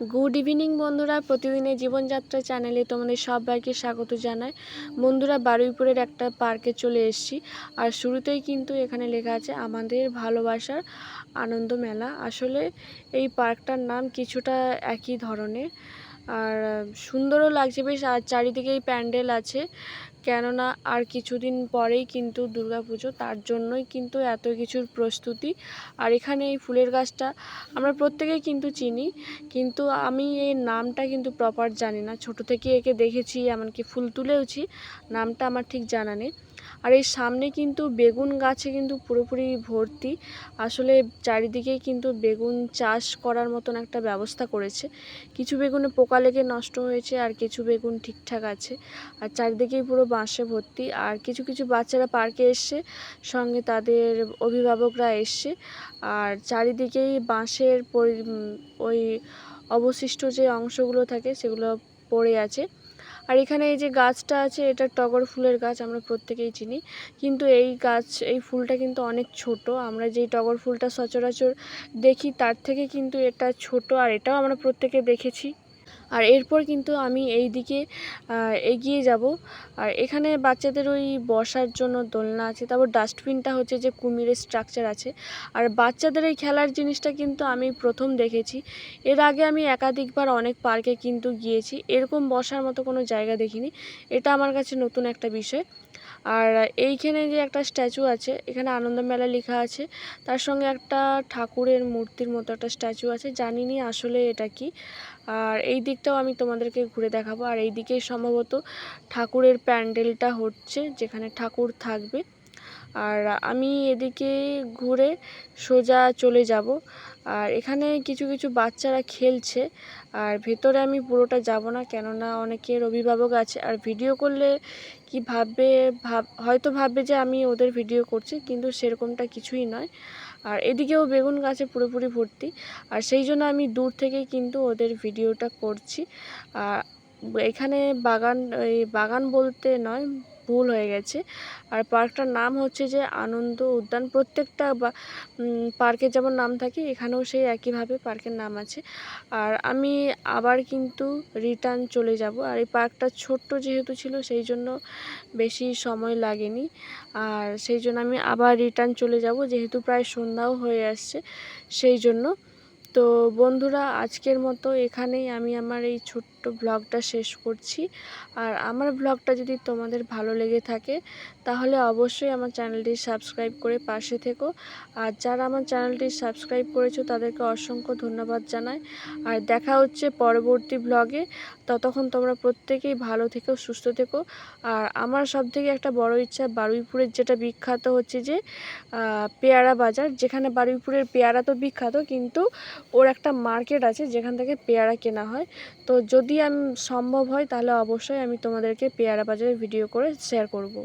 Good evening বন্ধুরা। প্রতিদিনের জীবনযাত্রা চ্যানেলে তোমাদের সবাইকে স্বাগত জানাই। বন্ধুরা, বারুইপুরের একটা পার্কে চলে এসেছি। আর শুরুতেই কিন্তু এখানে লেখা আছে, আমাদের ভালোবাসার আনন্দ মেলা। আসলে এই পার্কটার নাম কিছুটা একই ধরনের। আর সুন্দরও লাগছে বেশ, আর চারিদিকেই প্যান্ডেল আছে। কেননা আর কিছুদিন পরেই কিন্তু দুর্গাপুজো, তার জন্যই কিন্তু এত কিছুর প্রস্তুতি। আর এখানে এই ফুলের গাছটা আমরা প্রত্যেকেই কিন্তু চিনি, কিন্তু আমি এই নামটা কিন্তু প্রপার জানি না। ছোট থেকে একে দেখেছি, এমনকি ফুল তুলেওছি, নামটা আমার ঠিক জানা নেই। আর এই সামনে কিন্তু বেগুন গাছে কিন্তু পুরোপুরি ভর্তি। আসলে চারিদিকেই কিন্তু বেগুন চাষ করার মতন একটা ব্যবস্থা করেছে। কিছু বেগুনে পোকা লেগে নষ্ট হয়েছে আর কিছু বেগুন ঠিকঠাক আছে। আর চারিদিকেই পুরো বাঁশে ভর্তি। আর কিছু কিছু বাচ্চারা পার্কে এসছে, সঙ্গে তাদের অভিভাবকরা এসছে। আর চারিদিকেই বাঁশের ওই অবশিষ্ট যে অংশগুলো থাকে, সেগুলো পড়ে আছে। আর এখানে এই যে গাছটা আছে, এটা টগর ফুলের গাছ, আমরা প্রত্যেকেই চিনি। কিন্তু এই গাছ, এই ফুলটা কিন্তু অনেক ছোট। আমরা যেই টগর ফুলটা সচরাচর দেখি, তার থেকে কিন্তু এটা ছোট, আর এটাও আমরা প্রত্যেকে দেখেছি। আর এরপর কিন্তু আমি এই দিকে এগিয়ে যাব। আর এখানে বাচ্চাদের ওই বসার জন্য দোলনা আছে, তারপর ডাস্টবিনটা হচ্ছে যে কুমিরের স্ট্রাকচার আছে। আর বাচ্চাদের এই খেলার জিনিসটা কিন্তু আমি প্রথম দেখেছি। এর আগে আমি একাধিকবার অনেক পার্কে কিন্তু গিয়েছি, এরকম বসার মতো কোনো জায়গা দেখিনি। এটা আমার কাছে নতুন একটা বিষয়। আর এইখানে যে একটা স্ট্যাচু আছে, এখানে আনন্দ মেলা লেখা আছে। তার সঙ্গে একটা ঠাকুরের মূর্তির মতো একটা স্ট্যাচু আছে, জানি নি আসলে এটা কি। আর এই দিকটাও আমি তোমাদেরকে ঘুরে দেখাবো। আর এই দিকেই সম্ভবত ঠাকুরের প্যান্ডেলটা হচ্ছে, যেখানে ঠাকুর থাকবে। আর আমি এদিকে ঘুরে সোজা চলে যাব। আর এখানে কিছু কিছু বাচ্চারা খেলছে। আর ভেতরে আমি পুরোটা যাব না, কেননা অনেকের অভিভাবক আছে। আর ভিডিও করলে কি ভাববে, ভাব, হয়তো ভাববে যে আমি ওদের ভিডিও করছি, কিন্তু সেরকমটা কিছুই নয়। আর এদিকেও বেগুন গাছে পুরোপুরি ভর্তি। আর সেই জন্য আমি দূর থেকেই কিন্তু ওদের ভিডিওটা করছি। আর এখানে বাগান, এই বাগান বলতে নয় ভুল হয়ে গেছে। আর পার্কটার নাম হচ্ছে যে আনন্দ উদ্যান। প্রত্যেকটা বা পার্কের যেমন নাম থাকে, এখানেও সেই একইভাবে পার্কের নাম আছে। আর আমি আবার কিন্তু রিটার্ন চলে যাব। আর এই পার্কটা ছোট্ট যেহেতু ছিল, সেই জন্য বেশি সময় লাগেনি। আর সেই জন্য আমি আবার রিটার্ন চলে যাব, যেহেতু প্রায় সন্ধ্যাও হয়ে আসছে সেই জন্য। তো বন্ধুরা, আজকের মতো এখানেই আমি আমার এই ছোট্ট ব্লগটা শেষ করছি। আর আমার ব্লগটা যদি তোমাদের ভালো লেগে থাকে, তাহলে অবশ্যই আমার চ্যানেলটি সাবস্ক্রাইব করে পাশে থেকো। আর যারা আমার চ্যানেলটি সাবস্ক্রাইব করেছ, তাদেরকে অসংখ্য ধন্যবাদ জানাই। আর দেখা হচ্ছে পরবর্তী ব্লগে। ততক্ষণ তোমরা প্রত্যেকেই ভালো থেকো, সুস্থ থেকো। আর আমার সব থেকে একটা বড় ইচ্ছা বারুইপুরের যেটা বিখ্যাত হচ্ছে যে পেয়ারা বাজার। যেখানে বারুইপুরের পেয়ারা তো বিখ্যাত, কিন্তু ওর একটা মার্কেট আছে যেখান থেকে পেয়ারা কেনা হয়। তো যদি আমি সম্ভব হয় তাহলে অবশ্যই আমি তোমাদেরকে পেয়ারা বাজারের ভিডিও করে শেয়ার করব।